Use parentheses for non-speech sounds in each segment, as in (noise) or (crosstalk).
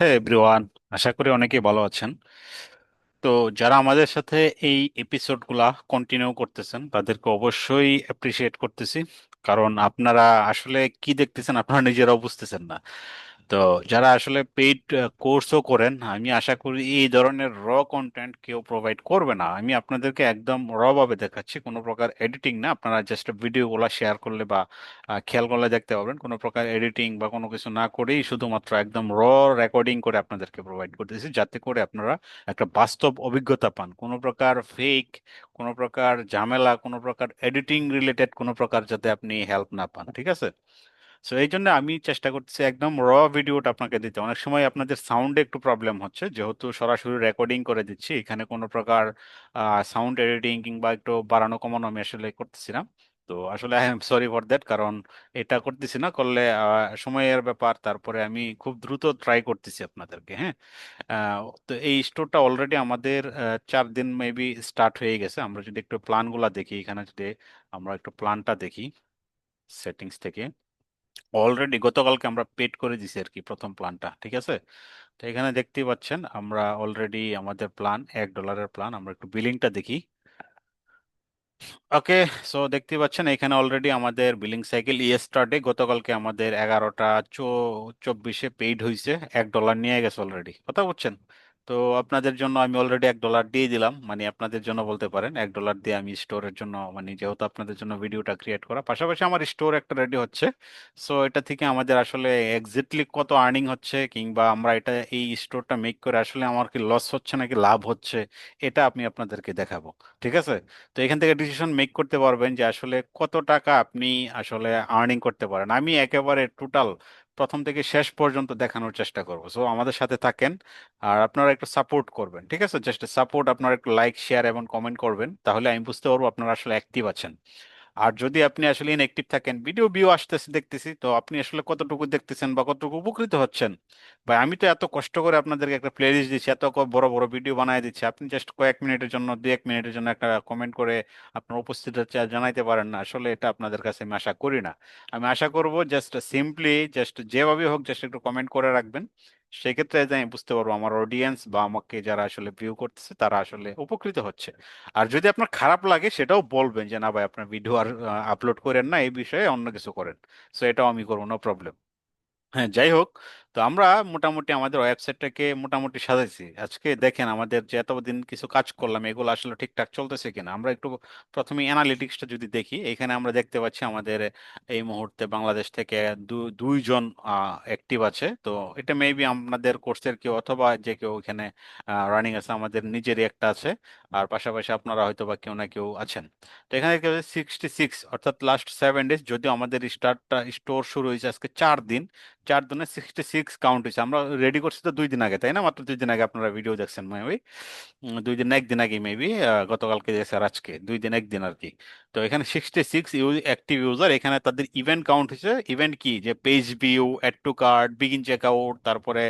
হ্যাঁ এভরিওয়ান। আশা করি অনেকেই ভালো আছেন। তো যারা আমাদের সাথে এই এপিসোডগুলা কন্টিনিউ করতেছেন, তাদেরকে অবশ্যই অ্যাপ্রিসিয়েট করতেছি। কারণ আপনারা আসলে কি দেখতেছেন আপনারা নিজেরা বুঝতেছেন না। তো যারা আসলে পেইড কোর্সও করেন, আমি আশা করি এই ধরনের র কন্টেন্ট কেউ প্রোভাইড করবে না। আমি আপনাদেরকে একদম র ভাবে দেখাচ্ছি, কোনো প্রকার এডিটিং না। আপনারা জাস্ট ভিডিওগুলো শেয়ার করলে বা খেয়াল করলে দেখতে পাবেন কোনো প্রকার এডিটিং বা কোনো কিছু না করেই শুধুমাত্র একদম র রেকর্ডিং করে আপনাদেরকে প্রোভাইড করতেছি, যাতে করে আপনারা একটা বাস্তব অভিজ্ঞতা পান। কোনো প্রকার ফেক কোনো প্রকার ঝামেলা, কোনো প্রকার এডিটিং রিলেটেড কোনো প্রকার যাতে আপনি হেল্প না পান, ঠিক আছে? সো এই জন্য আমি চেষ্টা করতেছি একদম র ভিডিওটা আপনাকে দিতে। অনেক সময় আপনাদের সাউন্ডে একটু প্রবলেম হচ্ছে। যেহেতু সরাসরি রেকর্ডিং করে দিচ্ছি, এখানে কোনো প্রকার সাউন্ড এডিটিং কিংবা একটু বাড়ানো কমানো আমি আসলে করতেছি না। তো আসলে I am sorry for that, কারণ এটা করতেছি না। করলে সময়ের ব্যাপার, তারপরে আমি খুব দ্রুত ট্রাই করতেছি আপনাদেরকে হ্যাঁ? তো এই স্টোরটা অলরেডি আমাদের চার দিন মেবি স্টার্ট হয়ে গেছে। আমরা যদি একটু প্ল্যানগুলো দেখি, এখানে যদি আমরা একটু প্ল্যানটা দেখি সেটিংস থেকে। অলরেডি গতকালকে আমরা পেড করে দিছি আর কি প্রথম প্ল্যানটা ঠিক আছে? তো এখানে দেখতেই পাচ্ছেন, আমরা অলরেডি আমাদের প্ল্যান এক ডলারের প্ল্যান আমরা একটু বিলিংটা দেখি। ওকে সো দেখতে পাচ্ছেন, এখানে অলরেডি আমাদের বিলিং সাইকেল ইয়েস্টারডে গতকালকে আমাদের এগারোটা চব্বিশে পেইড হয়েছে এক ডলার নিয়ে গেছে অলরেডি কথা বলছেন তো আপনাদের জন্য আমি অলরেডি এক ডলার দিয়ে দিলাম। মানে আপনাদের জন্য বলতে পারেন, এক ডলার দিয়ে আমি স্টোরের জন্য মানে যেহেতু আপনাদের জন্য ভিডিওটা ক্রিয়েট করা, পাশাপাশি আমার স্টোর একটা রেডি হচ্ছে। সো এটা থেকে আমাদের আসলে এক্স্যাক্টলি কত আর্নিং হচ্ছে কিংবা আমরা এটা, এই স্টোরটা মেক করে আসলে আমার কি লস হচ্ছে নাকি লাভ হচ্ছে, এটা আমি আপনাদেরকে দেখাবো। ঠিক আছে? তো এখান থেকে ডিসিশন মেক করতে পারবেন যে আসলে কত টাকা আপনি আসলে আর্নিং করতে পারেন। আমি একেবারে টোটাল প্রথম থেকে শেষ পর্যন্ত দেখানোর চেষ্টা করব। সো আমাদের সাথে থাকেন আর আপনারা একটু সাপোর্ট করবেন, ঠিক আছে? জাস্ট সাপোর্ট আপনারা একটু লাইক শেয়ার এবং কমেন্ট করবেন, তাহলে আমি বুঝতে পারব আপনারা আসলে অ্যাক্টিভ আছেন। আর যদি আপনি আসলে ইনঅ্যাক্টিভ থাকেন ভিডিও ভিউ আসতেছে দেখতেছি, তো আপনি আসলে কতটুকু দেখতেছেন বা কতটুকু উপকৃত হচ্ছেন? ভাই, আমি তো এত কষ্ট করে আপনাদেরকে একটা প্লেলিস্ট দিচ্ছি, এত বড় বড় ভিডিও বানায় দিচ্ছি। আপনি জাস্ট কয়েক মিনিটের জন্য দু এক মিনিটের জন্য একটা কমেন্ট করে আপনার উপস্থিততা জানাইতে পারেন না। আসলে এটা আপনাদের কাছে আমি আশা করি না। আমি আশা করব জাস্ট সিম্পলি জাস্ট যেভাবে হোক জাস্ট একটু কমেন্ট করে রাখবেন। সেক্ষেত্রে আমি বুঝতে পারব আমার অডিয়েন্স বা আমাকে যারা আসলে ভিউ করতেছে, তারা আসলে উপকৃত হচ্ছে। আর যদি আপনার খারাপ লাগে, সেটাও বলবেন যে, না ভাই, আপনার ভিডিও আর আপলোড করেন না, এই বিষয়ে অন্য কিছু করেন। সো এটাও আমি করব নো প্রবলেম হ্যাঁ যাই হোক তো আমরা মোটামুটি আমাদের ওয়েবসাইটটাকে মোটামুটি সাজাইছি। আজকে দেখেন আমাদের যে এতদিন কিছু কাজ করলাম, এগুলো আসলে ঠিকঠাক চলতেছে কিনা? আমরা একটু প্রথমে অ্যানালিটিক্সটা যদি দেখি, এখানে আমরা দেখতে পাচ্ছি আমাদের এই মুহূর্তে বাংলাদেশ থেকে দুইজন অ্যাক্টিভ আছে। তো এটা মেবি আপনাদের কোর্সের কেউ অথবা যে কেউ এখানে রানিং আছে, আমাদের নিজেরই একটা আছে। আর পাশাপাশি আপনারা হয়তো বা কেউ না কেউ আছেন। তো এখানে সিক্সটি সিক্স অর্থাৎ লাস্ট সেভেন ডেজ যদিও আমাদের স্টার্টটা স্টোর শুরু হয়েছে আজকে চার দিন, চার দিনে সিক্সটি সিক্স কাউন্ট হয়েছে। আমরা রেডি করছি তো দুই দিন আগে, তাই না? মাত্র দুই দিন আগে আপনারা ভিডিও দেখছেন মেবি দুই দিন একদিন আগে মেবি গতকালকে দেখছি আর আজকে, দুই দিন একদিন আর কি তো এখানে সিক্সটি সিক্স অ্যাক্টিভ ইউজার এখানে তাদের ইভেন্ট কাউন্ট হয়েছে। ইভেন্ট কি? যে page view add to cart begin check out তারপরে,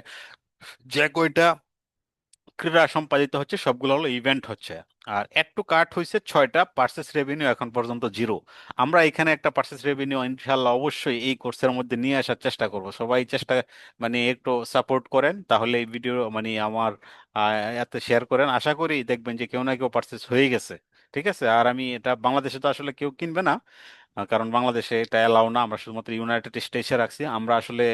যে কয়টা ক্রীড়া সম্পাদিত হচ্ছে, সবগুলো হলো ইভেন্ট হচ্ছে। আর অ্যাড টু হয়েছে ছয়টা পার্সেস রেভিনিউ এখন পর্যন্ত জিরো আমরা এখানে একটা পার্সেস রেভিনিউ ইনশাল্লাহ অবশ্যই এই কোর্সের মধ্যে নিয়ে আসার চেষ্টা করব। সবাই চেষ্টা মানে একটু সাপোর্ট করেন, তাহলে এই ভিডিও মানে আমার এত শেয়ার করেন। আশা করি দেখবেন যে কেউ না কেউ পার্সেস হয়ে গেছে। ঠিক আছে? আর আমি এটা, বাংলাদেশে তো আসলে কেউ কিনবে না। কারণ বাংলাদেশে এটা অ্যালাউ না। আমরা শুধুমাত্র ইউনাইটেড স্টেটসে রাখছি। আমরা আসলে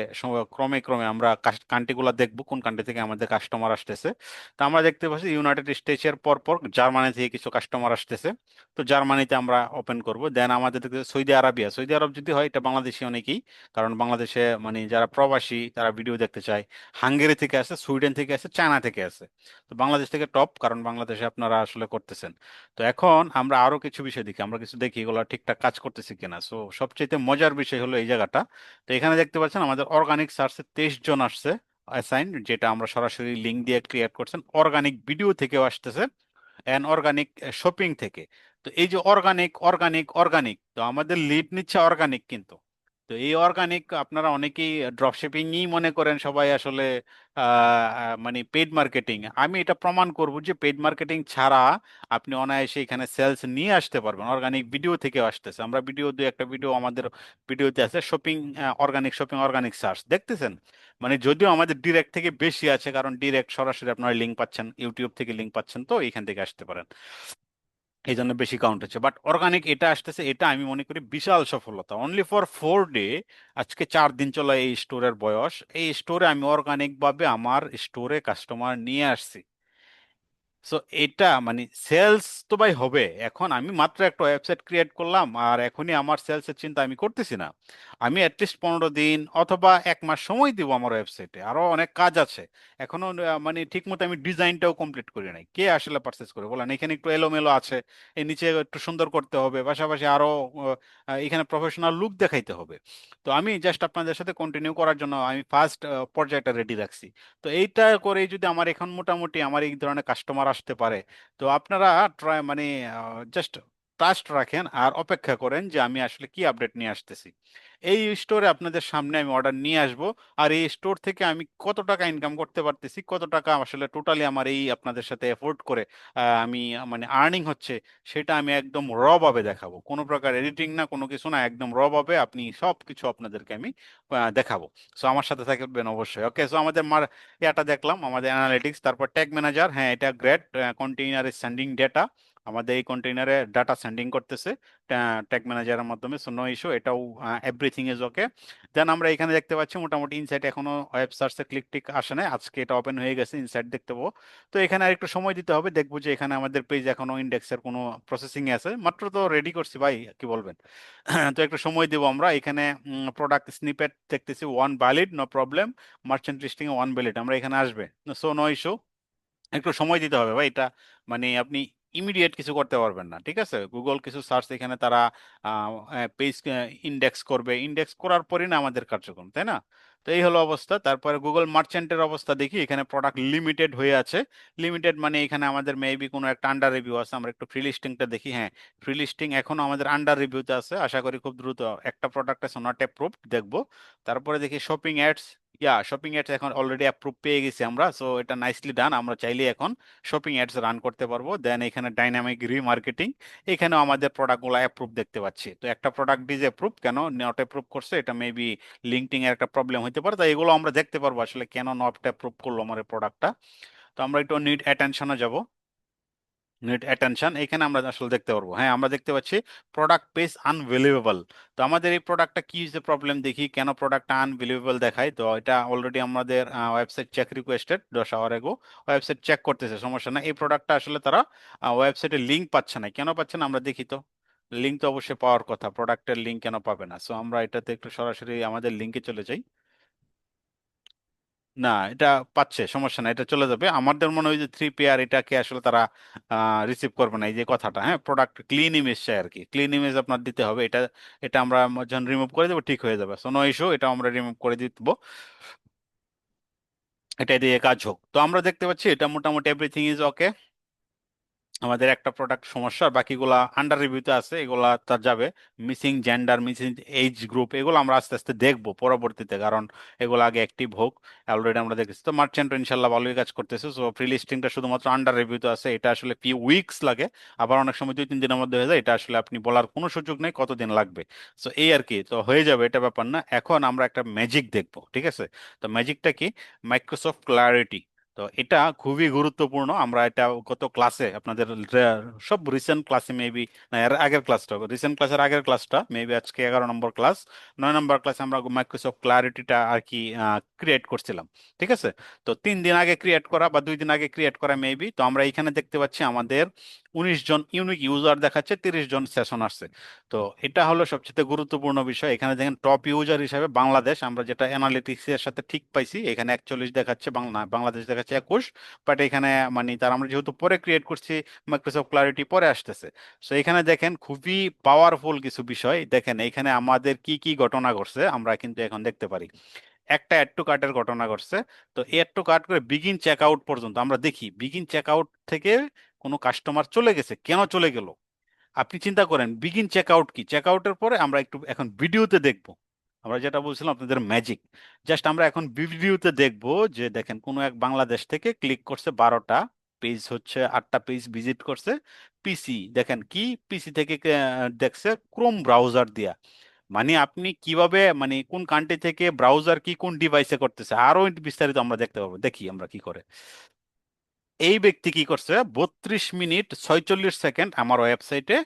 ক্রমে ক্রমে আমরা কান্ট্রিগুলো দেখব, কোন কান্ট্রি থেকে আমাদের কাস্টমার আসতেছে। তো আমরা দেখতে পাচ্ছি ইউনাইটেড স্টেটসের পর পর জার্মানি থেকে কিছু কাস্টমার আসতেছে। তো জার্মানিতে আমরা ওপেন করব। দেন আমাদের সৌদি আরবিয়া সৌদি আরব যদি হয়, এটা বাংলাদেশি অনেকেই। কারণ বাংলাদেশে মানে যারা প্রবাসী, তারা ভিডিও দেখতে চায়। হাঙ্গেরি থেকে আসে সুইডেন থেকে আসে চায়না থেকে আসে। তো বাংলাদেশ থেকে টপ কারণ বাংলাদেশে আপনারা আসলে করতেছেন। তো এখন আমরা আরও কিছু বিষয় দেখি। আমরা কিছু দেখি, এগুলো ঠিকঠাক কাজ করতেছি কিনা। সো সবচেয়ে মজার বিষয় হলো এই জায়গাটা। তো এখানে দেখতে পাচ্ছেন আমাদের অর্গানিক সার্চে তেইশ জন আসছে অ্যাসাইন যেটা আমরা সরাসরি লিঙ্ক দিয়ে ক্রিয়েট করছেন। অর্গানিক ভিডিও থেকেও আসতেছে অ্যান্ড অর্গানিক শপিং থেকে। তো এই যে অর্গানিক অর্গানিক অর্গানিক তো আমাদের লিড নিচ্ছে অর্গানিক কিন্তু। তো এই অর্গানিক আপনারা অনেকেই ড্রপশিপিংই মনে করেন সবাই আসলে মানে পেড মার্কেটিং আমি এটা প্রমাণ করব যে পেড মার্কেটিং ছাড়া আপনি অনায়াসে এখানে সেলস নিয়ে আসতে পারবেন। অর্গানিক ভিডিও থেকে আসতেছে। আমরা ভিডিও দু একটা ভিডিও আমাদের ভিডিওতে আছে shopping organic shopping organic search দেখতেছেন? মানে যদিও আমাদের ডিরেক্ট থেকে বেশি আছে, কারণ ডিরেক্ট সরাসরি আপনারা লিঙ্ক পাচ্ছেন ইউটিউব থেকে লিঙ্ক পাচ্ছেন, তো এখান থেকে আসতে পারেন। এই জন্য বেশি কাউন্ট হচ্ছে। বাট অর্গানিক এটা আসতেছে, এটা আমি মনে করি বিশাল সফলতা। অনলি ফর ফোর ডে আজকে চার দিন চলে এই স্টোরের বয়স। এই স্টোরে আমি অর্গানিকভাবে আমার স্টোরে কাস্টমার নিয়ে আসছি। সো এটা মানে সেলস তো ভাই হবে। এখন আমি মাত্র একটা ওয়েবসাইট ক্রিয়েট করলাম আর এখনই আমার সেলসের চিন্তা আমি করতেছি না। আমি অ্যাটলিস্ট পনেরো দিন অথবা এক মাস সময় দিব আমার ওয়েবসাইটে আরও অনেক কাজ আছে। এখনও মানে ঠিক মতো আমি ডিজাইনটাও কমপ্লিট করি নাই। কে আসলে পারচেস করে বলেন, এখানে একটু এলোমেলো আছে এই নিচে একটু সুন্দর করতে হবে, পাশাপাশি আরও এখানে প্রফেশনাল লুক দেখাইতে হবে। তো আমি জাস্ট আপনাদের সাথে কন্টিনিউ করার জন্য আমি ফার্স্ট পর্যায়টা রেডি রাখছি। তো এইটা করে যদি আমার এখন মোটামুটি আমার এই ধরনের কাস্টমার আসতে পারে, তো আপনারা ট্রাই মানে জাস্ট ট্রাস্ট রাখেন আর অপেক্ষা করেন যে আমি আসলে কি আপডেট নিয়ে আসতেছি। এই স্টোরে আপনাদের সামনে আমি অর্ডার নিয়ে আসব। আর এই স্টোর থেকে আমি কত টাকা ইনকাম করতে পারতেছি, কত টাকা আসলে টোটালি আমার এই আপনাদের সাথে এফোর্ড করে আমি মানে আর্নিং হচ্ছে, সেটা আমি একদম র ভাবে দেখাবো। কোনো প্রকার এডিটিং না, কোনো কিছু না, একদম র ভাবে আপনি সব কিছু আপনাদেরকে আমি দেখাবো। সো আমার সাথে থাকবেন অবশ্যই। ওকে সো আমাদের মার এটা দেখলাম, আমাদের অ্যানালিটিক্স তারপর ট্যাগ ম্যানেজার হ্যাঁ এটা গ্রেট কন্টেইনার সেন্ডিং ডেটা আমাদের এই কন্টেইনারে ডাটা সেন্ডিং করতেছে ট্যাগ ম্যানেজারের মাধ্যমে সো নো ইস্যু এটাও এভরিথিং ইজ ওকে দেন আমরা এখানে দেখতে পাচ্ছি মোটামুটি ইনসাইট এখনও ওয়েব সার্চে ক্লিক টিক আসে নাই, আজকে এটা ওপেন হয়ে গেছে ইনসাইট দেখতে পাবো। তো এখানে আর একটু সময় দিতে হবে, দেখব যে এখানে আমাদের পেজ এখনও ইন্ডেক্সের কোনো প্রসেসিং আছে, মাত্র তো রেডি করছি ভাই, কি বলবেন? (clears throat) তো একটু সময় দেবো আমরা, এখানে প্রোডাক্ট স্নিপেট দেখতেছি one valid no problem merchant listing one valid আমরা এখানে আসবে সো নো ইস্যু একটু সময় দিতে হবে ভাই, এটা মানে আপনি ইমিডিয়েট কিছু করতে পারবেন না, ঠিক আছে? গুগল কিছু সার্চ এখানে তারা পেজ ইন্ডেক্স করবে। ইন্ডেক্স করার পরই না আমাদের কার্যক্রম, তাই না? তো এই হলো অবস্থা। তারপরে গুগল মার্চেন্টের অবস্থা দেখি, এখানে প্রোডাক্ট লিমিটেড হয়ে আছে। লিমিটেড মানে এখানে আমাদের মেবি কোনো একটা আন্ডার রিভিউ আছে, আমরা একটু ফ্রি লিস্টিংটা দেখি হ্যাঁ। ফ্রি লিস্টিং আমাদের আন্ডার রিভিউতে আছে, আশা করি খুব দ্রুত একটা প্রোডাক্ট আছে নট অ্যাপ্রুভ দেখব। তারপরে দেখি shopping ads yeah shopping ads এখন অলরেডি অ্যাপ্রুভ পেয়ে গেছি আমরা সো এটা নাইসলি ডান আমরা চাইলে এখন শপিং অ্যাডস রান করতে পারব। দেন এখানে ডাইনামিক রিমার্কেটিং এখানেও আমাদের প্রোডাক্টগুলো অ্যাপ্রুভ দেখতে পাচ্ছি। তো একটা প্রোডাক্ট ডিজ অ্যাপ্রুভ কেন নট অ্যাপ্রুভ করছে, এটা মেবি লিঙ্কটিং এর একটা প্রবলেম হতে পারে, তাই এগুলো আমরা দেখতে পারব আসলে কেন নট অ্যাপ্রুভ করল আমার প্রোডাক্টটা তো আমরা একটু নিড অ্যাটেনশনে যাব। অ্যাটেনশন এখানে আমরা আসলে দেখতে পারব। হ্যাঁ আমরা দেখতে পাচ্ছি প্রোডাক্ট পেজ আনভেলিউয়েবল তো আমাদের এই প্রোডাক্টটা কি হচ্ছে প্রবলেম দেখি, কেন প্রোডাক্টটা আনভেলিউয়েবল দেখায়? তো এটা অলরেডি আমাদের ওয়েবসাইট চেক রিকোয়েস্টেড দশ আওয়ার এগো ওয়েবসাইট চেক করতেছে, সমস্যা না এই প্রোডাক্টটা আসলে তারা ওয়েবসাইটে লিঙ্ক পাচ্ছে না। কেন পাচ্ছে না? আমরা দেখি তো। লিঙ্ক তো অবশ্যই পাওয়ার কথা। প্রোডাক্টের লিঙ্ক কেন পাবে না? সো আমরা এটাতে একটু সরাসরি আমাদের লিঙ্কে চলে যাই। না, এটা পাচ্ছে, সমস্যা না এটা চলে যাবে। আমাদের মনে হয় যে থ্রি পেয়ার এটাকে আসলে তারা রিসিভ করবে না, এই যে কথাটা হ্যাঁ? প্রোডাক্ট ক্লিন ইমেজ চাই আর কি ক্লিন ইমেজ আপনার দিতে হবে, এটা এটা আমরা যখন রিমুভ করে দেবো, ঠিক হয়ে যাবে। সো নো ইস্যু এটা আমরা রিমুভ করে দিব। এটা দিয়ে কাজ হোক। তো আমরা দেখতে পাচ্ছি, এটা মোটামুটি এভরিথিং ইজ ওকে আমাদের একটা প্রোডাক্ট সমস্যা বাকিগুলা আন্ডার রিভিউতে আছে, এগুলা তার যাবে। Missing gender missing age group এগুলো আমরা আস্তে আস্তে দেখব পরবর্তীতে, কারণ এগুলো আগে অ্যাক্টিভ হোক। অলরেডি আমরা দেখেছি তো মার্চেন্ট ইনশাল্লাহ ভালোই কাজ করতেছে। সো ফ্রি লিস্টিংটা শুধুমাত্র আন্ডার রিভিউতে আছে, এটা আসলে ফিউ উইকস লাগে। আবার অনেক সময় দুই তিন দিনের মধ্যে হয়ে যায়, এটা আসলে আপনি বলার কোনো সুযোগ নেই কতদিন লাগবে। সো এই আর কি, তো হয়ে যাবে, এটা ব্যাপার না। এখন আমরা একটা ম্যাজিক দেখব, ঠিক আছে? তো ম্যাজিকটা কি? মাইক্রোসফট ক্লারিটি তো এটা খুবই গুরুত্বপূর্ণ। আমরা এটা গত ক্লাসে আপনাদের সব রিসেন্ট ক্লাসে মেবি না, এর আগের ক্লাসটা রিসেন্ট ক্লাসের আগের ক্লাসটা মেবি আজকে এগারো নম্বর ক্লাস নয় নম্বর ক্লাসে আমরা মাইক্রোসফট ক্লারিটিটা আর কি ক্রিয়েট করছিলাম, ঠিক আছে? তো তিন দিন আগে ক্রিয়েট করা বা দুই দিন আগে ক্রিয়েট করা মেবি তো আমরা এখানে দেখতে পাচ্ছি আমাদের উনিশ জন ইউনিক ইউজার দেখাচ্ছে, তিরিশ জন সেশন আসছে। তো এটা হলো সবচেয়ে গুরুত্বপূর্ণ বিষয়। এখানে দেখেন টপ ইউজার হিসাবে বাংলাদেশ, আমরা যেটা অ্যানালিটিক্স এর সাথে ঠিক পাইছি, এখানে একচল্লিশ দেখাচ্ছে, বাংলা, বাংলাদেশ দেখাচ্ছে একুশ বাট এখানে মানে তার আমরা যেহেতু পরে ক্রিয়েট করছি মাইক্রোসফট ক্লারিটি পরে আসতেছে। সো এখানে দেখেন খুবই পাওয়ারফুল কিছু বিষয়। দেখেন এখানে আমাদের কি কি ঘটনা ঘটছে, আমরা কিন্তু এখন দেখতে পারি। একটা অ্যাড টু কার্টের ঘটনা ঘটছে। তো অ্যাড টু কার্ট করে বিগিন চেক আউট পর্যন্ত আমরা দেখি। বিগিন চেক আউট থেকে কোনো কাস্টমার চলে গেছে, কেন চলে গেল? আপনি চিন্তা করেন বিগিন চেক আউট কি? চেক আউটের পরে আমরা একটু এখন ভিডিওতে দেখব। আমরা যেটা বলছিলাম আপনাদের ম্যাজিক জাস্ট আমরা এখন ভিডিওতে দেখব যে দেখেন, কোনো এক বাংলাদেশ থেকে ক্লিক করছে বারোটা পেজ হচ্ছে, আটটা পেজ ভিজিট করছে পিসি দেখেন কি? পিসি থেকে দেখছে ক্রোম ব্রাউজার দিয়া। মানে আপনি কীভাবে মানে কোন কান্ট্রি থেকে ব্রাউজার কি কোন ডিভাইসে করতেছে? আরও বিস্তারিত আমরা দেখতে পাবো। দেখি আমরা কি করে। এই ব্যক্তি কি করছে? বত্রিশ মিনিট ছয়চল্লিশ সেকেন্ড আমার ওয়েবসাইটে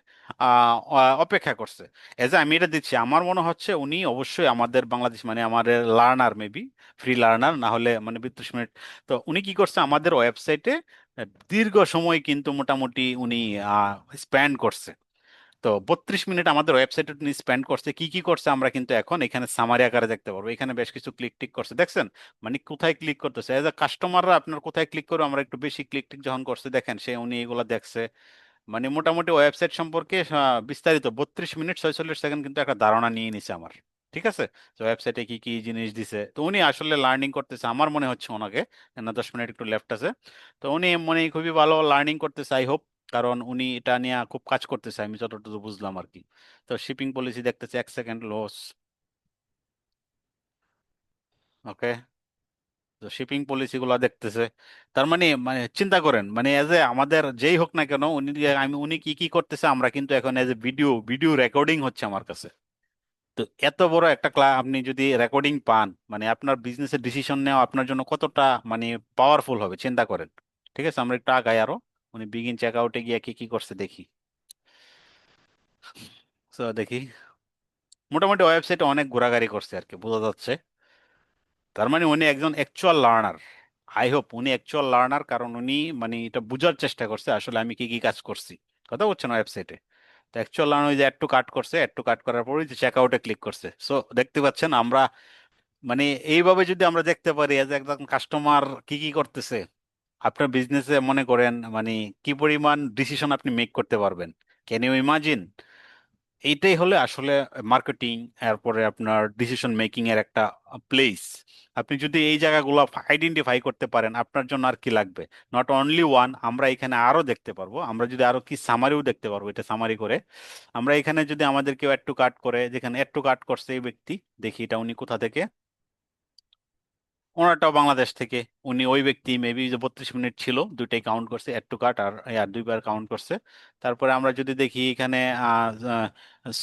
অপেক্ষা করছে। এজ আমি এটা দিচ্ছি, আমার মনে হচ্ছে উনি অবশ্যই আমাদের বাংলাদেশ মানে আমাদের লার্নার মেবি ফ্রি লার্নার, না হলে মানে বত্রিশ মিনিট। তো উনি কি করছে? আমাদের ওয়েবসাইটে দীর্ঘ সময় কিন্তু মোটামুটি উনি স্প্যান্ড করছে। তো বত্রিশ মিনিট আমাদের ওয়েবসাইটে তিনি স্পেন্ড করছে, কি কি করছে আমরা কিন্তু এখন এখানে সামারি আকারে দেখতে পারব। এখানে বেশ কিছু ক্লিক টিক করছে। দেখছেন? মানে কোথায় ক্লিক করতেছে? এজ এ কাস্টমাররা আপনার কোথায় ক্লিক করে আমরা একটু বেশি ক্লিক টিক যখন করছে, দেখেন সে উনি এগুলো দেখছে। মানে মোটামুটি ওয়েবসাইট সম্পর্কে বিস্তারিত বত্রিশ মিনিট ছয়চল্লিশ সেকেন্ড কিন্তু একটা ধারণা নিয়ে নিছে আমার। ঠিক আছে? তো ওয়েবসাইটে কি কি জিনিস দিছে? তো উনি আসলে লার্নিং করতেছে, আমার মনে হচ্ছে ওনাকে। না দশ মিনিট একটু লেফট আছে। তো উনি মনে খুবই ভালো লার্নিং করতেছে আই হোপ কারণ উনি এটা নিয়ে খুব কাজ করতেছে, আমি যতটুকু বুঝলাম আর কি তো শিপিং পলিসি দেখতেছে এক সেকেন্ড লস ওকে তো শিপিং পলিসি গুলা দেখতেছে। তার মানে মানে চিন্তা করেন মানে এজ এ আমাদের যেই হোক না কেন, উনি আমি, উনি কি কি করতেছে আমরা কিন্তু এখন as a video video recording হচ্ছে আমার কাছে। তো এত বড় একটা ক্লা, আপনি যদি রেকর্ডিং পান মানে আপনার বিজনেসের ডিসিশন নেওয়া আপনার জন্য কতটা মানে পাওয়ারফুল হবে, চিন্তা করেন। ঠিক আছে? আমরা একটু আগাই আরও। উনি বিগিন চেক আউটে গিয়ে কি কি করছে দেখি। তো দেখি। মোটামুটি ওয়েবসাইটে অনেক ঘোরাঘুরি করছে আর কি, বোঝা যাচ্ছে। তার মানে উনি একজন অ্যাকচুয়াল লার্নার আই হোপ উনি অ্যাকচুয়াল লার্নার কারণ উনি মানে এটা বোঝার চেষ্টা করছে, আসলে আমি কি কি কাজ করছি। কথা বলছেন ওয়েবসাইটে তো অ্যাকচুয়াল লার্নার ওই যে একটু কাট করছে অ্যাড টু কার্ট করার পরে যে চেক আউটে ক্লিক করছে। সো দেখতে পাচ্ছেন আমরা মানে এইভাবে যদি আমরা দেখতে পারি একজন কাস্টমার কি কি করতেছে আপনার বিজনেসে মনে করেন মানে কি পরিমাণ ডিসিশন আপনি মেক করতে পারবেন? ক্যান ইউ ইমাজিন এইটাই হলে আসলে মার্কেটিং এরপরে আপনার ডিসিশন মেকিং এর একটা প্লেস আপনি যদি এই জায়গাগুলো আইডেন্টিফাই করতে পারেন, আপনার জন্য আর কি লাগবে? নট অনলি ওয়ান আমরা এখানে আরও দেখতে পারব। আমরা যদি আরও কি সামারিও দেখতে পারব, এটা সামারি করে। আমরা এখানে যদি আমাদের কেউ অ্যাড টু কার্ট করে, যেখানে অ্যাড টু কার্ট করছে এই ব্যক্তি, দেখি এটা উনি কোথা থেকে ওনারটাও বাংলাদেশ থেকে। উনি ওই ব্যক্তি মেবি যে বত্রিশ মিনিট ছিল, দুইটাই কাউন্ট করছে অ্যাড টু কার্ট আর আর দুইবার কাউন্ট করছে। তারপরে আমরা যদি দেখি এখানে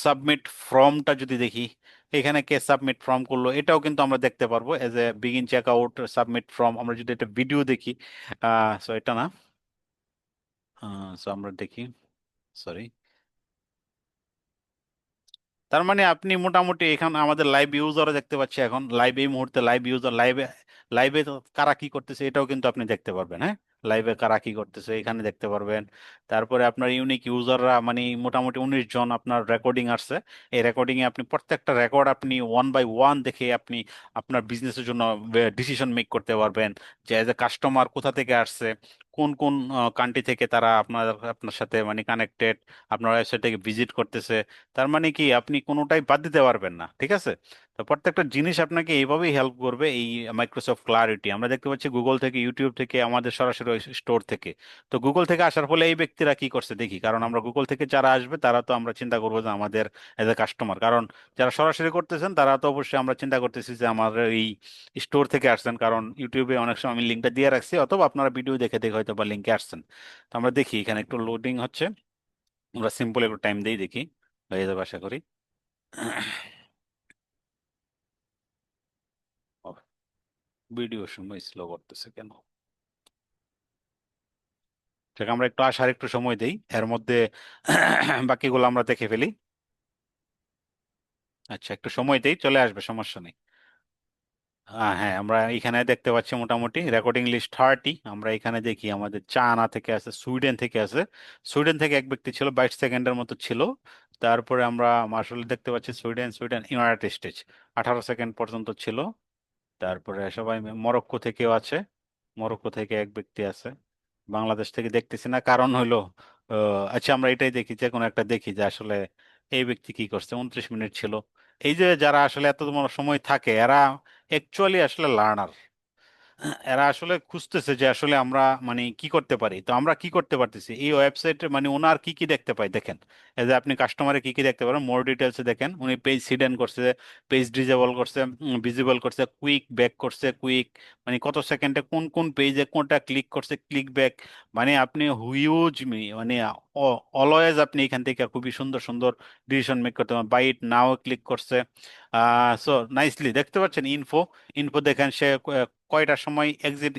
সাবমিট ফর্মটা যদি দেখি, এখানে কে সাবমিট ফর্ম করল, এটাও কিন্তু আমরা দেখতে পারব। As a begin check out submit form আমরা যদি একটা ভিডিও দেখি সো এটা না সো আমরা দেখি সরি তার মানে আপনি মোটামুটি এখানে আমাদের লাইভ ইউজারও দেখতে পাচ্ছি এখন। লাইভ এই মুহূর্তে লাইভ ইউজার লাইভে লাইভে কারা কি করতেছে এটাও কিন্তু আপনি দেখতে পারবেন হ্যাঁ? লাইভে কারা কি করতেছে এখানে দেখতে পারবেন। তারপরে আপনার ইউনিক ইউজাররা মানে মোটামুটি উনিশ জন আপনার রেকর্ডিং আসছে। এই রেকর্ডিংয়ে আপনি প্রত্যেকটা রেকর্ড আপনি ওয়ান বাই ওয়ান দেখে আপনি আপনার বিজনেসের জন্য ডিসিশন মেক করতে পারবেন যে এজ এ কাস্টমার কোথা থেকে আসছে কোন কোন কান্ট্রি থেকে তারা আপনার আপনার সাথে মানে কানেক্টেড আপনার ওয়েবসাইট থেকে ভিজিট করতেছে, তার মানে কি আপনি কোনোটাই বাদ দিতে পারবেন না, ঠিক আছে? তো প্রত্যেকটা জিনিস আপনাকে এইভাবেই হেল্প করবে এই মাইক্রোসফট ক্লারিটি আমরা দেখতে পাচ্ছি গুগল থেকে ইউটিউব থেকে, আমাদের সরাসরি স্টোর থেকে। তো গুগল থেকে আসার ফলে এই ব্যক্তিরা কি করছে দেখি, কারণ আমরা গুগল থেকে যারা আসবে, তারা তো আমরা চিন্তা করব যে আমাদের এজ এ কাস্টমার কারণ যারা সরাসরি করতেছেন, তারা তো অবশ্যই আমরা চিন্তা করতেছি যে আমার এই স্টোর থেকে আসছেন, কারণ ইউটিউবে অনেক সময় আমি লিঙ্কটা দিয়ে রাখছি, অথবা আপনারা ভিডিও দেখে দেখে হয়তো বা লিঙ্কে আসছেন। তো আমরা দেখি, এখানে একটু লোডিং হচ্ছে। আমরা সিম্পল একটু টাইম দিয়ে দেখি, হয়ে যাবে আশা করি। ভিডিও সময় স্লো করতেছে কেন? ঠিক আমরা একটু আসার একটু সময় দেই। এর মধ্যে বাকিগুলো আমরা দেখে ফেলি। আচ্ছা একটু সময় দেই, চলে আসবে, সমস্যা নেই। হ্যাঁ আমরা এখানে দেখতে পাচ্ছি মোটামুটি রেকর্ডিং লিস্ট থার্টি আমরা এখানে দেখি আমাদের চায়না থেকে আছে সুইডেন থেকে আছে সুইডেন থেকে এক ব্যক্তি ছিল, বাইশ সেকেন্ডের মতো ছিল। তারপরে আমরা আসলে দেখতে পাচ্ছি সুইডেন সুইডেন, ইউনাইটেড স্টেটস। আঠারো সেকেন্ড পর্যন্ত ছিল। তারপরে সবাই মরক্কো থেকেও আছে। মরক্কো থেকে এক ব্যক্তি আছে। বাংলাদেশ থেকে দেখতেছি না। কারণ হইল আচ্ছা আমরা এটাই দেখি, যে কোনো একটা দেখি যে আসলে এই ব্যক্তি কি করছে। উনত্রিশ মিনিট ছিল। এই যে যারা আসলে এত সময় থাকে, এরা অ্যাকচুয়ালি আসলে লার্নার এরা আসলে খুঁজতেছে যে আসলে আমরা মানে কি করতে পারি? তো আমরা কি করতে পারতেছি? এই ওয়েবসাইটে মানে ওনার কি কি দেখতে পাই? দেখেন যে আপনি কাস্টমারে কি কি দেখতে পারেন? মোর ডিটেলসে দেখেন, উনি পেজ হিডেন করছে পেজ ডিজেবল করছে ভিজিবল করছে কুইক ব্যাক করছে কুইক মানে কত সেকেন্ডে কোন কোন পেজে কোনটা ক্লিক করছে ক্লিক ব্যাক মানে আপনি হিউজ মানে অলওয়েজ আপনি এখান থেকে খুবই সুন্দর সুন্দর ডিসিশন মেক করতে পারেন। বাইট নাও ক্লিক করছে সো নাইসলি দেখতে পাচ্ছেন ইনফো ইনফো দেখেন সে কয়টার সময় এক্সিট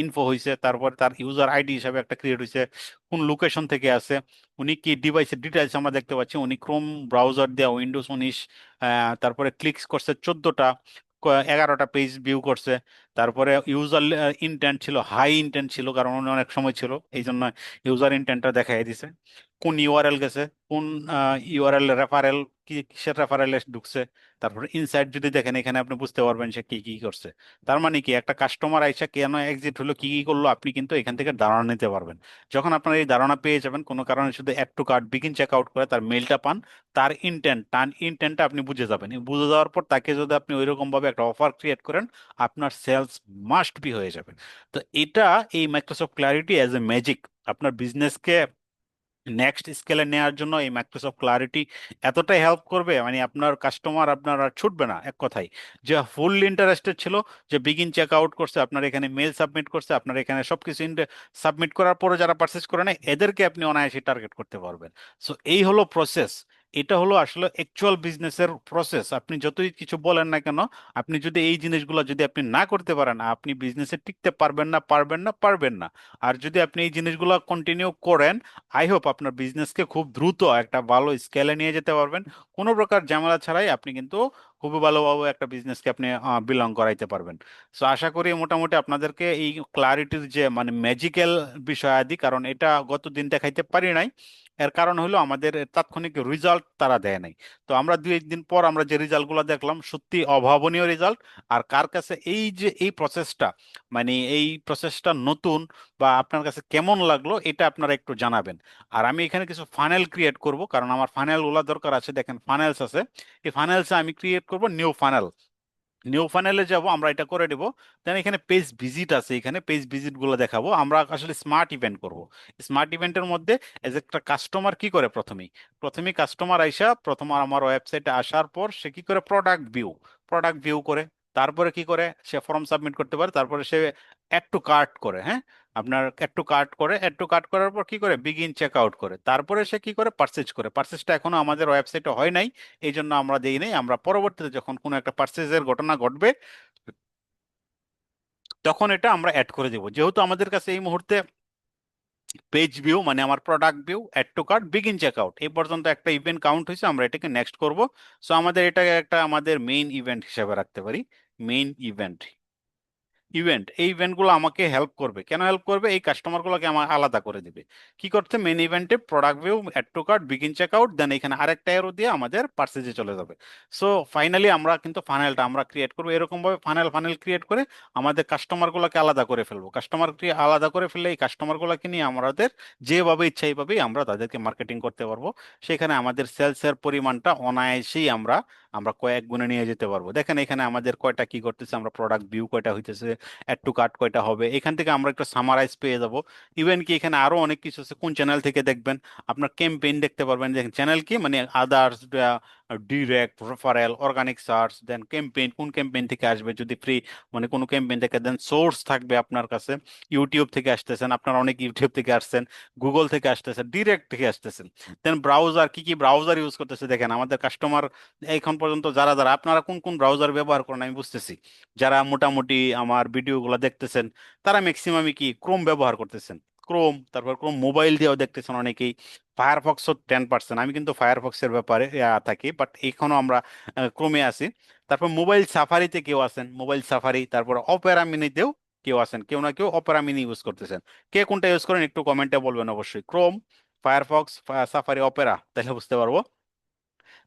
ইনফো হয়েছে তারপর তার ইউজার আইডি হিসাবে একটা ক্রিয়েট হয়েছে কোন লোকেশন থেকে আছে, উনি কি ডিভাইসের ডিটেলস আমরা দেখতে পাচ্ছি, উনি ক্রোম ব্রাউজার দেওয়া উইন্ডোজ উনিশ তারপরে ক্লিকস করছে চোদ্দটা এগারোটা পেজ ভিউ করছে, তারপরে ইউজার ইন্টেন্ট ছিল হাই ইন্টেন্ট ছিল, কারণ উনি অনেক সময় ছিল এই জন্য ইউজার ইন্টেন্টটা দেখাই দিছে, কোন ইউআরএল গেছে, কোন ইউআরএল রেফারেল কিসের রেফারেলে ঢুকছে? তারপরে ইনসাইড যদি দেখেন, এখানে আপনি বুঝতে পারবেন সে কি কি করছে। তার মানে কি, একটা কাস্টমার আইসা কেন এক্সিট হলো, কি কি করল, আপনি কিন্তু এখান থেকে ধারণা নিতে পারবেন। যখন আপনার এই ধারণা পেয়ে যাবেন, কোনো কারণে শুধু add to cart begin check out করে তার মেলটা পান, তার ইন্টেন্ট তার ইন্টেন্টটা আপনি বুঝে যাবেন। বুঝে যাওয়ার পর তাকে যদি আপনি ওইরকম ভাবে একটা অফার ক্রিয়েট করেন, আপনার সেলস মাস্ট বি হয়ে যাবে। তো এটা এই Microsoft Clarity as a magic আপনার বিজনেসকে নেক্সট স্কেলে নেওয়ার জন্য এই মাইক্রোসফট ক্লারিটি এতটাই হেল্প করবে মানে আপনার কাস্টমার আপনার আর ছুটবে না, এক কথাই যে ফুল ইন্টারেস্টেড ছিল, যে বিগিন চেক আউট করছে, আপনার এখানে মেল সাবমিট করছে, আপনার এখানে সব কিছু সাবমিট করার পরে যারা পারচেস করে নেয়, এদেরকে আপনি অনায়াসে টার্গেট করতে পারবেন। সো এই হলো প্রসেস এটা হলো আসলে অ্যাকচুয়াল বিজনেসের প্রসেস আপনি যতই কিছু বলেন না কেন, আপনি যদি এই জিনিসগুলো যদি আপনি না করতে পারেন, আপনি বিজনেসে টিকতে পারবেন না পারবেন না পারবেন না। আর যদি আপনি এই জিনিসগুলো কন্টিনিউ করেন আই হোপ আপনার বিজনেসকে খুব দ্রুত একটা ভালো স্কেলে নিয়ে যেতে পারবেন। কোনো প্রকার ঝামেলা ছাড়াই আপনি কিন্তু খুবই ভালোভাবে একটা বিজনেসকে আপনি বিলং করাইতে পারবেন। সো আশা করি মোটামুটি আপনাদেরকে এই ক্লারিটির যে মানে ম্যাজিক্যাল বিষয়াদি, কারণ এটা গত দিন দেখাইতে পারি নাই। এর কারণ হলো আমাদের তাৎক্ষণিক রেজাল্ট তারা দেয় নাই। তো আমরা দুই একদিন পর আমরা যে রেজাল্টগুলো দেখলাম, সত্যি অভাবনীয় রেজাল্ট আর কার কাছে এই যে, এই প্রসেসটা মানে এই প্রসেসটা নতুন বা আপনার কাছে কেমন লাগল, এটা আপনারা একটু জানাবেন। আর আমি এখানে কিছু ফানেল ক্রিয়েট করব, কারণ আমার ফানেলগুলা দরকার আছে। দেখেন ফানেলস আছে। এই ফানেলসে আমি ক্রিয়েট করব নিউ ফানেল নিউ ফাইনালে যাব, আমরা এটা করে দেব দেন এখানে পেজ ভিজিট আছে, এখানে পেজ ভিজিটগুলো দেখাবো। আমরা আসলে স্মার্ট ইভেন্ট করব। স্মার্ট ইভেন্টের মধ্যে এজ একটা কাস্টমার কি করে প্রথমেই? প্রথমে কাস্টমার আইসা, প্রথম আমার ওয়েবসাইটে আসার পর সে কি করে প্রোডাক্ট ভিউ প্রোডাক্ট ভিউ করে। তারপরে কি করে? সে ফর্ম সাবমিট করতে পারে, তারপরে সে অ্যাড টু কার্ট করে হ্যাঁ? আপনার অ্যাড টু কার্ট করে অ্যাড টু কার্ট করার পর কি করে? বিগিন চেক আউট করে। তারপরে সে কি করে? পারচেজ করে। পারচেজটা এখনও আমাদের ওয়েবসাইটে হয় নাই। এই জন্য আমরা দিই নাই। আমরা পরবর্তীতে যখন কোনো একটা পারচেজের ঘটনা ঘটবে, তখন এটা আমরা অ্যাড করে দেবো। যেহেতু আমাদের কাছে এই মুহূর্তে পেজ ভিউ মানে আমার product view add to cart begin check out এই পর্যন্ত একটা ইভেন্ট কাউন্ট হয়েছে, আমরা এটাকে নেক্সট করব। সো আমাদের এটাকে একটা আমাদের মেইন ইভেন্ট হিসেবে রাখতে পারি। মেইন ইভেন্ট ইভেন্ট এই ইভেন্টগুলো আমাকে হেল্প করবে। কেন হেল্প করবে? এই কাস্টমারগুলোকে আমার আলাদা করে দিবে। কি করতে মেন ইভেন্টে product view add to cart begin check out then এখানে আরেকটা এরো দিয়ে আমাদের পার্সেজে চলে যাবে। সো ফাইনালি আমরা কিন্তু ফানেলটা আমরা ক্রিয়েট করব। এরকম ভাবে ফানেল ফানেল ক্রিয়েট করে আমাদের কাস্টমারগুলোকে আলাদা করে ফেলব। কাস্টমার আলাদা করে ফেললে এই কাস্টমারগুলোকে নিয়ে আমাদের যেভাবে ইচ্ছা এইভাবেই আমরা তাদেরকে মার্কেটিং করতে পারব। সেখানে আমাদের সেলসের পরিমাণটা অনায়াসেই আমরা আমরা কয়েক গুণে নিয়ে যেতে পারব। দেখেন এখানে আমাদের কয়টা কি করতেছে আমরা প্রোডাক্ট ভিউ কয়টা হইতেছে অ্যাড টু কার্ট কয়টা হবে, এখান থেকে আমরা একটা সামারাইজ পেয়ে যাব। ইভেন কি এখানে আরও অনেক কিছু আছে, কোন চ্যানেল থেকে দেখবেন, আপনার ক্যাম্পেইন দেখতে পারবেন দেখেন চ্যানেল কি মানে others direct referral organic search then campaign কোন ক্যাম্পেইন থেকে আসবে? যদি ফ্রি মানে কোনো ক্যাম্পেইন থেকে দেন সোর্স থাকবে আপনার কাছে। ইউটিউব থেকে আসতেছেন, আপনারা অনেক ইউটিউব থেকে আসছেন গুগল থেকে আসতেছেন ডিরেক্ট থেকে আসতেছেন। দেন ব্রাউজার কি কি ব্রাউজার ইউজ করতেছে দেখেন, আমাদের কাস্টমার এখন পর্যন্ত যারা যারা, আপনারা কোন কোন ব্রাউজার ব্যবহার করেন আমি বুঝতেছি। যারা মোটামুটি আমার ভিডিওগুলো দেখতেছেন, তারা ম্যাক্সিমামই কি ক্রোম ব্যবহার করতেছেন। ক্রোম তারপর ক্রোম মোবাইল দিয়েও দেখতেছেন অনেকেই। ফায়ারফক্সও টেন পার্সেন্ট আমি কিন্তু ফায়ারফক্সের ব্যাপারে থাকি বাট এখনও আমরা ক্রোমে আছি। তারপর মোবাইল সাফারিতে কেউ আছেন? মোবাইল সাফারি তারপর অপেরা মিনিতেও কেউ আছেন? কেউ না কেউ অপেরা মিনি ইউজ করতেছেন। কে কোনটা ইউজ করেন একটু কমেন্টে বলবেন অবশ্যই। ক্রোম ফায়ারফক্স সাফারি অপেরা তাহলে বুঝতে পারব।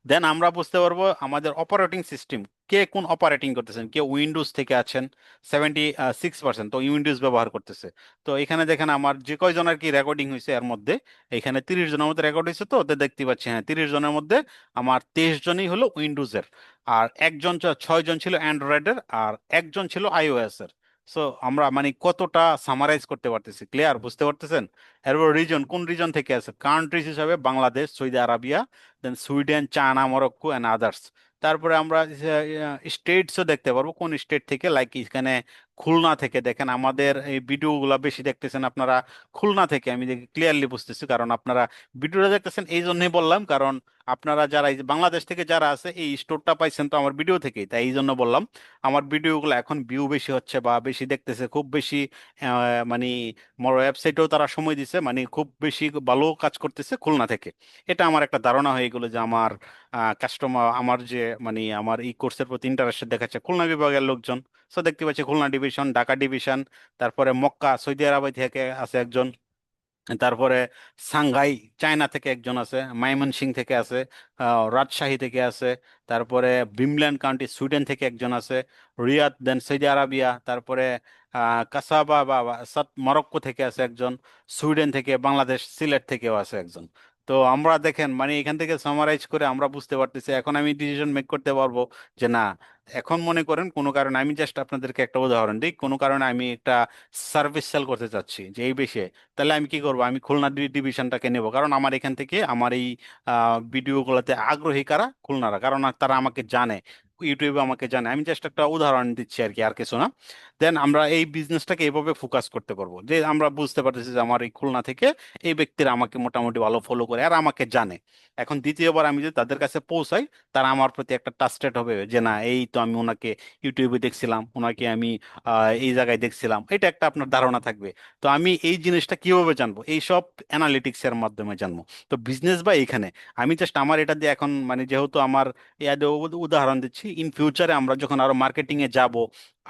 দেন আমরা বুঝতে পারব আমাদের অপারেটিং সিস্টেম কে কোন অপারেটিং করতেছেন, কে উইন্ডোজ থেকে আছেন সেভেন্টি সিক্স পার্সেন্ট তো উইন্ডোজ ব্যবহার করতেছে। তো এখানে দেখেন আমার যে কয়জন আর কি রেকর্ডিং হয়েছে এর মধ্যে, এখানে তিরিশ জনের মধ্যে রেকর্ড হয়েছে তো ওদের দেখতে পাচ্ছি হ্যাঁ তিরিশ জনের মধ্যে আমার তেইশ জনই হলো উইন্ডোজের আর একজন ছ- ছয় জন ছিল অ্যান্ড্রয়েডের আর একজন ছিল আইওএস এর। সো আমরা মানে কতটা সামারাইজ করতে পারতেছি? ক্লিয়ার বুঝতে পারতেছেন? এরপর রিজন কোন রিজন থেকে আছে? কান্ট্রিজ হিসাবে Bangladesh Saudi Arabia then Sweden China Morocco and others তারপরে আমরা স্টেটসও দেখতে পারব কোন স্টেট থেকে লাইক এখানে খুলনা থেকে দেখেন, আমাদের এই ভিডিওগুলো বেশি দেখতেছেন আপনারা খুলনা থেকে, আমি ক্লিয়ারলি বুঝতেছি, কারণ আপনারা ভিডিওটা দেখতেছেন এই জন্যই বললাম, কারণ আপনারা যারা এই বাংলাদেশ থেকে যারা আছে, এই স্টোরটা পাইছেন তো আমার ভিডিও থেকেই, তাই এই জন্য বললাম। আমার ভিডিওগুলো এখন ভিউ বেশি হচ্ছে বা বেশি দেখতেছে, খুব বেশি মানে ওয়েবসাইটেও তারা সময় দিছে মানে খুব বেশি ভালো কাজ করতেছে খুলনা থেকে। এটা আমার একটা ধারণা হয়ে গেলো যে আমার কাস্টমার আমার যে মানে আমার এই কোর্সের প্রতি ইন্টারেস্ট দেখাচ্ছে খুলনা বিভাগের লোকজন। সো দেখতে পাচ্ছি খুলনা ডিভিশন, ঢাকা ডিভিশন, তারপরে মক্কা, সৌদি আরব থেকে আছে একজন, তারপরে সাংঘাই চায়না থেকে একজন আছে, মাইমনসিং থেকে আছে রাজশাহী থেকে আছে, তারপরে ভিমল্যান্ড কাউন্টি, সুইডেন থেকে একজন আছে, রিয়াদ, দেন সৌদি আরবিয়া, তারপরে কাসাবা বা মরক্কো থেকে আছে একজন, সুইডেন থেকে, বাংলাদেশ, সিলেট থেকেও আছে একজন। তো আমরা দেখেন মানে এখান থেকে সামারাইজ করে আমরা বুঝতে পারতেছি, এখন আমি ডিসিশন মেক করতে পারব যে না, এখন মনে করেন কোনো কারণে আমি জাস্ট আপনাদেরকে একটা উদাহরণ দিই, কোনো কারণে আমি একটা সার্ভিস সেল করতে চাচ্ছি, যে এই বিষয়ে তাহলে আমি কি করব? আমি খুলনা ডিভিশনটাকে নেব, কারণ আমার এখান থেকে আমার এই ভিডিওগুলোতে আগ্রহী কারা? খুলনারা, কারণ তারা আমাকে জানে। ইউটিউবে আমাকে জানে আমি জাস্ট একটা উদাহরণ দিচ্ছি আর কি আর কিছু না। দেন আমরা এই বিজনেসটাকে এভাবে ফোকাস করতে পারব। যে আমরা বুঝতে পারতেছি যে আমার এই খুলনা থেকে এই ব্যক্তিরা আমাকে মোটামুটি ভালো ফলো করে আর আমাকে জানে। এখন দ্বিতীয়বার আমি যদি তাদের কাছে পৌঁছাই, তারা আমার প্রতি একটা ট্রাস্টেড হবে যে না, এই তো আমি ওনাকে ইউটিউবে দেখছিলাম, ওনাকে আমি এই জায়গায় দেখছিলাম। এটা একটা আপনার ধারণা থাকবে। তো আমি এই জিনিসটা কীভাবে জানব? এই সব অ্যানালিটিক্সের মাধ্যমে জানব। তো বিজনেস বা এখানে? আমি জাস্ট আমার এটা দিয়ে এখন মানে যেহেতু আমার উদাহরণ দিচ্ছি ইন ফিউচারে আমরা যখন আরও মার্কেটিং এ যাব,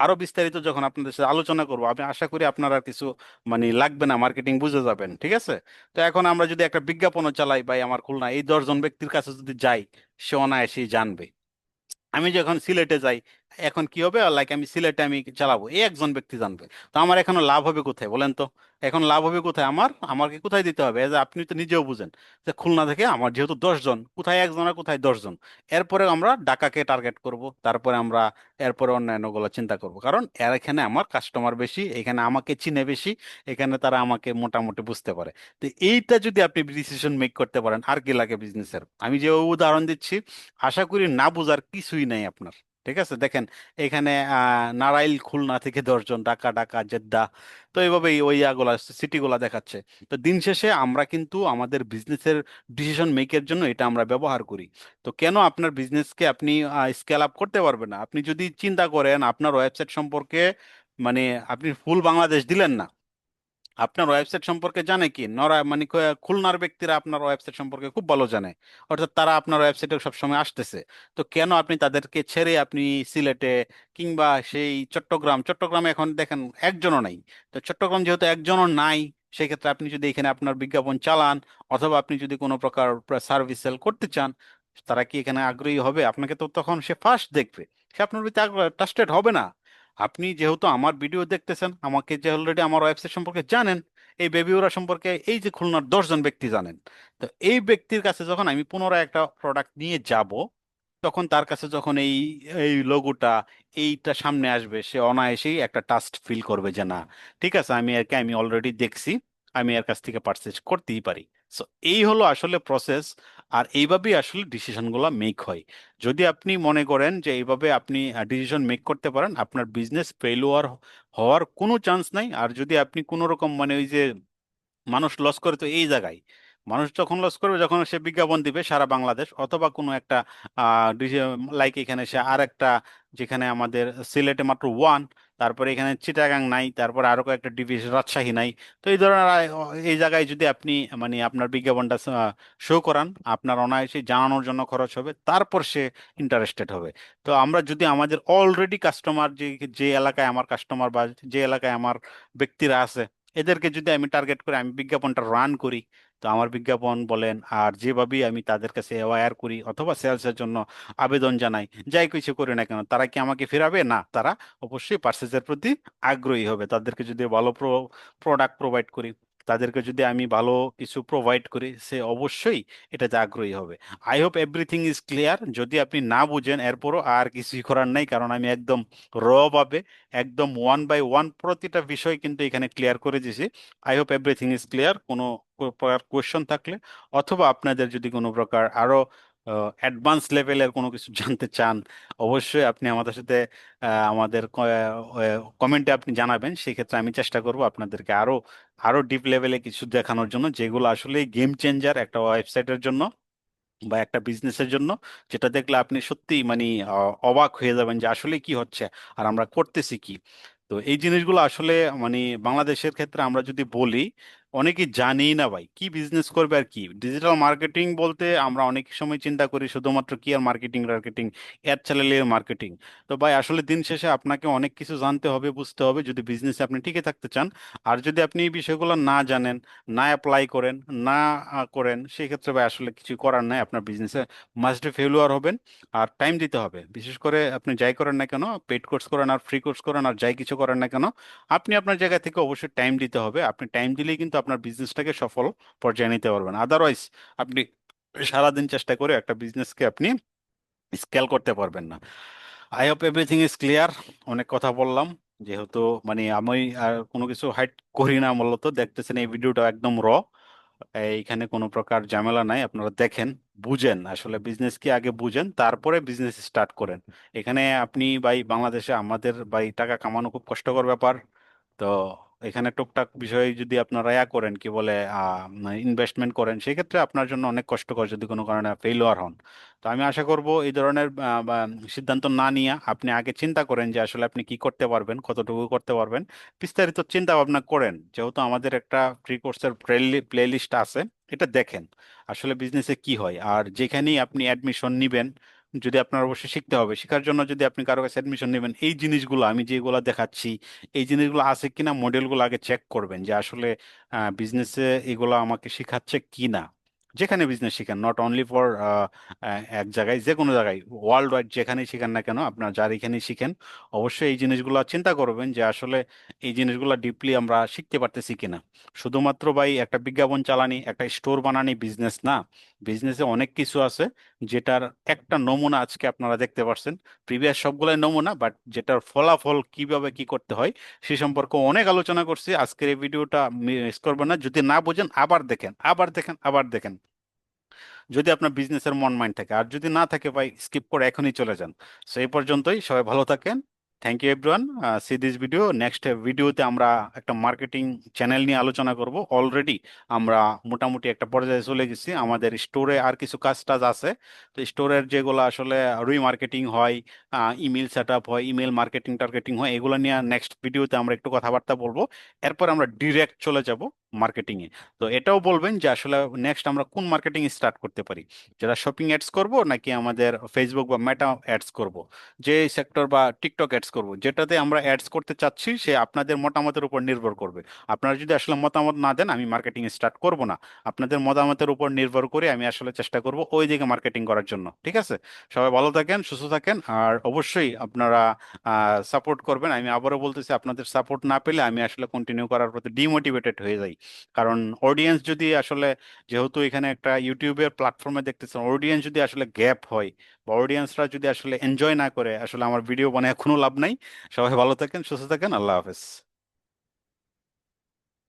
আরও বিস্তারিত যখন আপনাদের সাথে আলোচনা করব, আমি আশা করি আপনারা কিছু মানে লাগবে না মার্কেটিং বুঝে যাবেন, ঠিক আছে? তো এখন আমরা যদি একটা বিজ্ঞাপনও চালাই, ভাই, আমার খুলনা, এই দশজন ব্যক্তির কাছে যদি যাই, সে অনায়াসেই জানবে। আমি যখন সিলেটে যাই এখন কি হবে? লাইক আমি সিলেটে আমি চালাবো। এই একজন ব্যক্তি জানবে। তো আমার এখনও লাভ হবে কোথায় বলেন তো? এখন লাভ হবে কোথায়? আমার, আমাকে কোথায় দিতে হবে? যে আপনি তো নিজেও বুঝেন যে খুলনা থেকে আমার যেহেতু দশজন কোথায় একজন আর কোথায় দশজন এরপরে আমরা ঢাকাকে টার্গেট করব। তারপরে আমরা এরপরে অন্যান্যগুলো চিন্তা করব। কারণ এর এখানে আমার কাস্টমার বেশি, এখানে আমাকে চিনে বেশি, এখানে তারা আমাকে মোটামুটি বুঝতে পারে। তো এইটা যদি আপনি ডিসিশন মেক করতে পারেন, আর কি লাগে বিজনেসের আমি যে উদাহরণ দিচ্ছি, আশা করি না বোঝার কিছুই নাই আপনার। ঠিক আছে? দেখেন, এখানে নারাইল খুলনা থেকে দশজন, ঢাকা ঢাকা, জেদ্দা, তো এইভাবেই ওই ইয়াগুলা, সিটিগুলা দেখাচ্ছে। তো দিন শেষে আমরা কিন্তু আমাদের বিজনেসের ডিসিশন মেকের জন্য এটা আমরা ব্যবহার করি। তো কেন আপনার বিজনেসকে আপনি স্কেল আপ করতে পারবেন না? আপনি যদি চিন্তা করেন, আপনার ওয়েবসাইট সম্পর্কে মানে আপনি ফুল বাংলাদেশ দিলেন না আপনার ওয়েবসাইট সম্পর্কে জানে কি? নরা মানে খুলনার ব্যক্তিরা আপনার ওয়েবসাইট সম্পর্কে খুব ভালো জানে। অর্থাৎ তারা আপনার ওয়েবসাইটে সবসময় আসতেছে। তো কেন আপনি তাদেরকে ছেড়ে আপনি সিলেটে কিংবা সেই চট্টগ্রাম, চট্টগ্রামে এখন দেখেন একজনও নাই। তো চট্টগ্রাম যেহেতু একজনও নাই, সেক্ষেত্রে আপনি যদি এখানে আপনার বিজ্ঞাপন চালান অথবা আপনি যদি কোনো প্রকার সার্ভিস সেল করতে চান, তারা কি এখানে আগ্রহী হবে? আপনাকে তো তখন সে ফার্স্ট দেখবে। সে আপনার প্রতি ট্রাস্টেড হবে না। আপনি যেহেতু আমার ভিডিও দেখতেছেন, আমাকে যে অলরেডি আমার ওয়েবসাইট সম্পর্কে জানেন, এই বেবি ওরা সম্পর্কে এই যে খুলনার দশজন ব্যক্তি জানেন, তো এই ব্যক্তির কাছে যখন আমি পুনরায় একটা প্রোডাক্ট নিয়ে যাব, তখন তার কাছে যখন এই এই লোগোটা এইটা সামনে আসবে, সে অনায়াসেই একটা টাস্ট ফিল করবে যে না, ঠিক আছে, আমি একে আমি অলরেডি দেখছি, আমি এর কাছ থেকে পারচেজ করতেই পারি। সো এই হলো আসলে প্রসেস আর এইভাবেই আসলে ডিসিশনগুলো মেক হয়। যদি আপনি মনে করেন যে এইভাবে আপনি ডিসিশন মেক করতে পারেন, আপনার বিজনেস ফেলুয়ার হওয়ার কোনো চান্স নাই। আর যদি আপনি কোনো রকম মানে ওই যে মানুষ লস করে, তো এই জায়গায় মানুষ যখন লস করবে, যখন সে বিজ্ঞাপন দিবে সারা বাংলাদেশ, অথবা কোনো একটা লাইক এখানে সে আর একটা যেখানে আমাদের সিলেটে মাত্র ওয়ান তারপরে এখানে চিটাগাং নাই, তারপরে আরও কয়েকটা ডিভিশন রাজশাহী নাই। তো এই ধরনের এই জায়গায় যদি আপনি মানে আপনার বিজ্ঞাপনটা শো করান, আপনার অনায়াসে জানানোর জন্য খরচ হবে, তারপর সে ইন্টারেস্টেড হবে। তো আমরা যদি আমাদের অলরেডি কাস্টমার যে যে এলাকায় আমার কাস্টমার বা যে এলাকায় আমার ব্যক্তিরা আছে, এদেরকে যদি আমি টার্গেট করে, আমি বিজ্ঞাপনটা রান করি তো আমার বিজ্ঞাপন বলেন, আর যেভাবেই আমি তাদের কাছে অ্যাওয়ার করি অথবা সেলসের জন্য আবেদন জানাই, যাই কিছু করি না কেন, তারা কি আমাকে ফেরাবে? না, তারা অবশ্যই পার্সেসের প্রতি আগ্রহী হবে। তাদেরকে যদি ভালো প্রোডাক্ট প্রোভাইড করি, তাদেরকে যদি আমি ভালো কিছু প্রোভাইড করি, সে অবশ্যই এটাতে আগ্রহী হবে। I hope everything is clear যদি আপনি না বুঝেন, এরপরও আর কিছুই করার নাই, কারণ আমি একদম র ভাবে, একদম ওয়ান বাই ওয়ান প্রতিটা বিষয় কিন্তু এখানে ক্লিয়ার করে দিয়েছি। I hope everything is clear কোনো প্রকার কোয়েশ্চন থাকলে অথবা আপনাদের যদি কোনো প্রকার আরও অ্যাডভান্স লেভেলের কোনো কিছু (laughs) জানতে চান, অবশ্যই আপনি আমাদের সাথে আমাদের কমেন্টে আপনি জানাবেন। সেক্ষেত্রে আমি চেষ্টা করব আপনাদেরকে আরও আরও ডিপ লেভেলে কিছু দেখানোর জন্য, যেগুলো আসলে গেম চেঞ্জার একটা ওয়েবসাইটের জন্য বা একটা বিজনেসের জন্য, যেটা দেখলে আপনি সত্যি মানে অবাক হয়ে যাবেন যে আসলে কি হচ্ছে আর আমরা করতেছি কি। তো এই জিনিসগুলো আসলে মানে বাংলাদেশের ক্ষেত্রে আমরা যদি বলি অনেকেই জানেই না ভাই, কি বিজনেস করবে আর কি? ডিজিটাল মার্কেটিং বলতে আমরা অনেক সময় চিন্তা করি শুধুমাত্র কি আর মার্কেটিং মার্কেটিং অ্যাড চ্যানেলের মার্কেটিং তো ভাই, আসলে দিন শেষে আপনাকে অনেক কিছু জানতে হবে, বুঝতে হবে যদি বিজনেসে আপনি টিকে থাকতে চান। আর যদি আপনি এই বিষয়গুলো না জানেন, না অ্যাপ্লাই করেন, না করেন সেই ক্ষেত্রে ভাই আসলে কিছু করার নাই। আপনার বিজনেসে মাস্ট ফেলুয়ার হবেন। আর টাইম দিতে হবে। বিশেষ করে আপনি যাই করেন না কেন পেড কোর্স করেন আর ফ্রি কোর্স করেন আর যাই কিছু করেন না কেন, আপনি আপনার জায়গা থেকে অবশ্যই টাইম দিতে হবে। আপনি টাইম দিলেই কিন্তু আপনার বিজনেসটাকে সফল পর্যায়ে নিতে পারবেন। আদারওয়াইজ আপনি সারাদিন চেষ্টা করে একটা বিজনেসকে আপনি স্কেল করতে পারবেন না। I hope everything is clear অনেক কথা বললাম, যেহেতু মানে আমি আর কোনো কিছু হাইড করি না মূলত। দেখতেছেন এই ভিডিওটা একদম র এইখানে কোনো প্রকার ঝামেলা নাই, আপনারা দেখেন, বুঝেন আসলে বিজনেস কি আগে বুঝেন, তারপরে বিজনেস স্টার্ট করেন। এখানে আপনি ভাই, বাংলাদেশে আমাদের ভাই টাকা কামানো খুব কষ্টকর ব্যাপার। তো এখানে টুকটাক বিষয়ে যদি আপনারা ইয়া করেন, কি বলে ইনভেস্টমেন্ট করেন, সেক্ষেত্রে আপনার জন্য অনেক কষ্টকর যদি কোনো কারণে ফেইলুয়ার হন। তো আমি আশা করব এই ধরনের সিদ্ধান্ত না নিয়ে আপনি আগে চিন্তা করেন যে আসলে আপনি কি করতে পারবেন, কতটুকু করতে পারবেন। বিস্তারিত চিন্তা ভাবনা করেন, যেহেতু আমাদের একটা ফ্রি কোর্সের প্লে লিস্ট আছে, এটা দেখেন আসলে বিজনেসে কি হয়। আর যেখানেই আপনি অ্যাডমিশন নিবেন যদি আপনার অবশ্যই শিখতে হবে। শেখার জন্য যদি আপনি কারও কাছে অ্যাডমিশন নেবেন, এই জিনিসগুলো আমি যেগুলো দেখাচ্ছি, এই জিনিসগুলো আছে কিনা মডেলগুলো আগে চেক করবেন যে আসলে বিজনেসে এগুলো আমাকে শেখাচ্ছে কি না যেখানে বিজনেস শিখেন নট অনলি ফর এক জায়গায় যে কোনো জায়গায় ওয়ার্ল্ড ওয়াইড যেখানেই শিখেন না কেন, আপনার যার এখানেই শিখেন, অবশ্যই এই জিনিসগুলো চিন্তা করবেন যে আসলে এই জিনিসগুলো ডিপলি আমরা শিখতে পারতেছি কিনা। শুধুমাত্র ভাই একটা বিজ্ঞাপন চালানি, একটা স্টোর বানানি বিজনেস না। বিজনেসে অনেক কিছু আছে যেটার একটা নমুনা আজকে আপনারা দেখতে পাচ্ছেন প্রিভিয়াস সবগুলাই নমুনা, বাট যেটার ফলাফল কীভাবে কি করতে হয় সে সম্পর্কে অনেক আলোচনা করছি। আজকের এই ভিডিওটা মিস করবেন না। যদি না বোঝেন, আবার দেখেন আবার দেখেন আবার দেখেন। যদি আপনার বিজনেসের মন মাইন্ড থাকে। আর যদি না থাকে ভাই স্কিপ করে এখনই চলে যান। সেই পর্যন্তই। সবাই ভালো থাকেন। Thank you everyone see this video next ভিডিওতে আমরা একটা মার্কেটিং চ্যানেল নিয়ে আলোচনা করব। অলরেডি আমরা মোটামুটি একটা পর্যায়ে চলে গেছি। আমাদের স্টোরে আর কিছু কাজ টাজ আছে। তো স্টোরের যেগুলো আসলে রিমার্কেটিং হয় ইমেল সেট আপ হয় ইমেল মার্কেটিং টার্গেটিং হয়, এগুলো নিয়ে নেক্সট ভিডিওতে আমরা একটু কথাবার্তা বলব। এরপর আমরা ডিরেক্ট চলে যাব। মার্কেটিং এ তো এটাও বলবেন যে আসলে নেক্সট আমরা কোন মার্কেটিং স্টার্ট করতে পারি? যেটা শপিং অ্যাডস করব নাকি আমাদের ফেসবুক বা মেটা অ্যাডস করব? যে সেক্টর বা টিকটক অ্যাডস করব, যেটাতে আমরা অ্যাডস করতে চাচ্ছি, সে আপনাদের মতামতের উপর নির্ভর করবে। আপনারা যদি আসলে মতামত না দেন, আমি মার্কেটিং স্টার্ট করব না। আপনাদের মতামতের উপর নির্ভর করে আমি আসলে চেষ্টা করব ওই দিকে মার্কেটিং করার জন্য। ঠিক আছে? সবাই ভালো থাকেন, সুস্থ থাকেন, আর অবশ্যই আপনারা সাপোর্ট করবেন। আমি আবারও বলতেছি, আপনাদের সাপোর্ট না পেলে আমি আসলে কন্টিনিউ করার প্রতি ডিমোটিভেটেড হয়ে যাই। কারণ অডিয়েন্স যদি আসলে যেহেতু এখানে একটা ইউটিউবের প্ল্যাটফর্মে দেখতেছেন অডিয়েন্স যদি আসলে গ্যাপ হয় বা অডিয়েন্সরা যদি আসলে এনজয় না করে, আসলে আমার ভিডিও বানায় এখনও লাভ নাই। সবাই ভালো থাকেন, সুস্থ থাকেন, আল্লাহ হাফেজ।